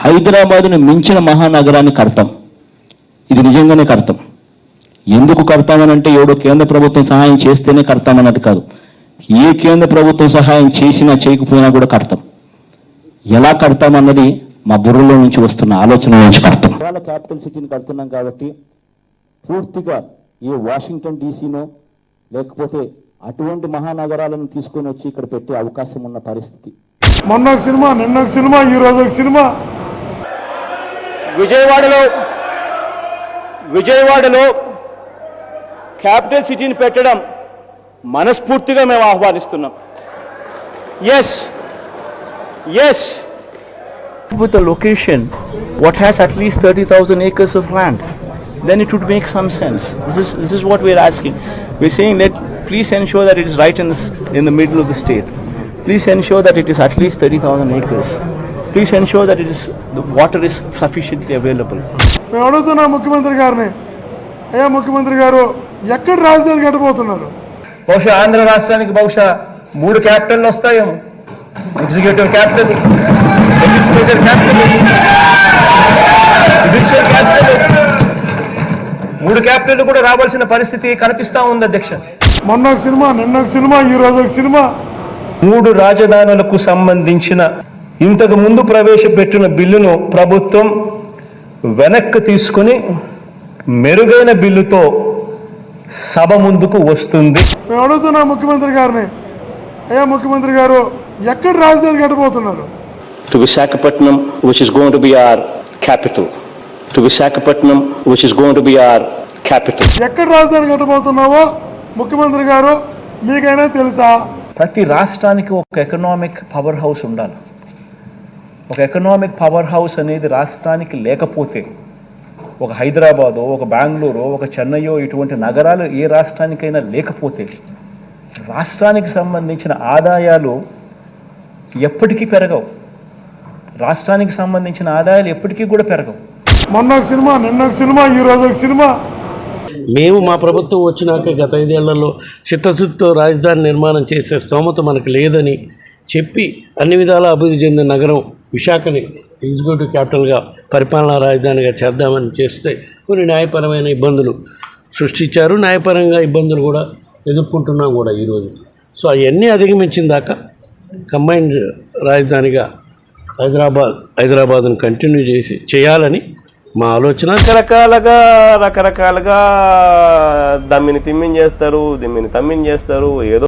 హైదరాబాదును మించిన మహానగరాన్ని కడతాం. ఇది నిజంగానే కడతాం. ఎందుకు కడతామనంటే ఎవడో కేంద్ర ప్రభుత్వం సహాయం చేస్తేనే కడతామన్నది కాదు. ఏ కేంద్ర ప్రభుత్వం సహాయం చేసినా చేయకపోయినా కూడా కడతాం. ఎలా కడతామన్నది మా బుర్రలో నుంచి వస్తున్న ఆలోచన నుంచి కడతాం. ఇవాళ క్యాపిటల్ సిటీని కడుతున్నాం కాబట్టి పూర్తిగా ఏ వాషింగ్టన్ డీసీనో లేకపోతే అటువంటి మహానగరాలను తీసుకొని వచ్చి ఇక్కడ పెట్టే అవకాశం ఉన్న పరిస్థితి. మొన్న ఒక సినిమా నిన్న ఒక సినిమా ఈ రోజు ఒక సినిమా. విజయవాడలో విజయవాడలో క్యాపిటల్ సిటీని పెట్టడం మనస్ఫూర్తిగా మేము ఆహ్వానిస్తున్నాం S S with a location what has at least 30,000 acres of land, then it would make some sense. This is, this is what we're asking. We're saying that please ensure that it is right in the, in the middle of the state. Please ensure that it is at least 30,000 acres. Please ensure that it is, the water is sufficiently available. మేము అడుగుతున్నాం ముఖ్యమంత్రి గారిని అయ్యా ముఖ్యమంత్రి గారు ఎక్కడ రాజధాని కట్టబోతున్నారు బహుశా ఆంధ్ర రాష్ట్రానికి బహుశా మూడు క్యాపిటల్ వస్తాయేమో executive capital legislature capital judicial capital మూడు క్యాపిటల్ కూడా రావాల్సిన పరిస్థితి కనిపిస్తా ఉంది అధ్యక్ష. మొన్న ఒక సినిమా నిన్న ఒక సినిమా ఈ రోజు ఒక సినిమా. మూడు రాజధానులకు సంబంధించిన ఇంతకు ముందు ప్రవేశపెట్టిన బిల్లును ప్రభుత్వం వెనక్కి తీసుకుని మెరుగైన బిల్లుతో సభ ముందుకు వస్తుంది. మేము అడుగుతున్నాం ముఖ్యమంత్రి గారిని. అయ్యా ముఖ్యమంత్రి గారు ఎక్కడ రాజధాని కట్టబోతున్నారు to Visakhapatnam, which is going to be our capital. To Visakhapatnam, which is going to be our capital. ఎక్కడ రాజధాని కట్టబోతున్నావో ముఖ్యమంత్రి గారు మీకైనా తెలుసా? ప్రతి రాష్ట్రానికి ఒక ఎకనామిక్ పవర్ హౌస్ ఉండాలి. ఒక ఎకనామిక్ పవర్ హౌస్ అనేది రాష్ట్రానికి లేకపోతే ఒక హైదరాబాదో ఒక బెంగళూరు ఒక చెన్నైయో ఇటువంటి నగరాలు ఏ రాష్ట్రానికైనా లేకపోతే రాష్ట్రానికి సంబంధించిన ఆదాయాలు ఎప్పటికీ పెరగవు. రాష్ట్రానికి సంబంధించిన ఆదాయాలు ఎప్పటికీ కూడా పెరగవు. మొన్న ఒక సినిమా నిన్న ఒక సినిమా ఈ రోజు ఒక సినిమా. మేము మా ప్రభుత్వం వచ్చినాక గత ఐదేళ్ళలో చిత్తశుద్ధితో రాజధాని నిర్మాణం చేసే స్తోమత మనకు లేదని చెప్పి అన్ని విధాలా అభివృద్ధి చెందిన నగరం విశాఖని ఎగ్జిక్యూటివ్ క్యాపిటల్గా పరిపాలనా రాజధానిగా చేద్దామని చేస్తే కొన్ని న్యాయపరమైన ఇబ్బందులు సృష్టించారు. న్యాయపరంగా ఇబ్బందులు కూడా ఎదుర్కొంటున్నాం కూడా ఈరోజు సో అవన్నీ అధిగమించిన దాకా కంబైన్డ్ రాజధానిగా హైదరాబాద్ హైదరాబాద్ను కంటిన్యూ చేసి చేయాలని మా ఆలోచన. రకరకాలుగా రకరకాలుగా దమ్మిని తిమ్మిని చేస్తారు దిమ్మిని తమ్మిని చేస్తారు ఏదో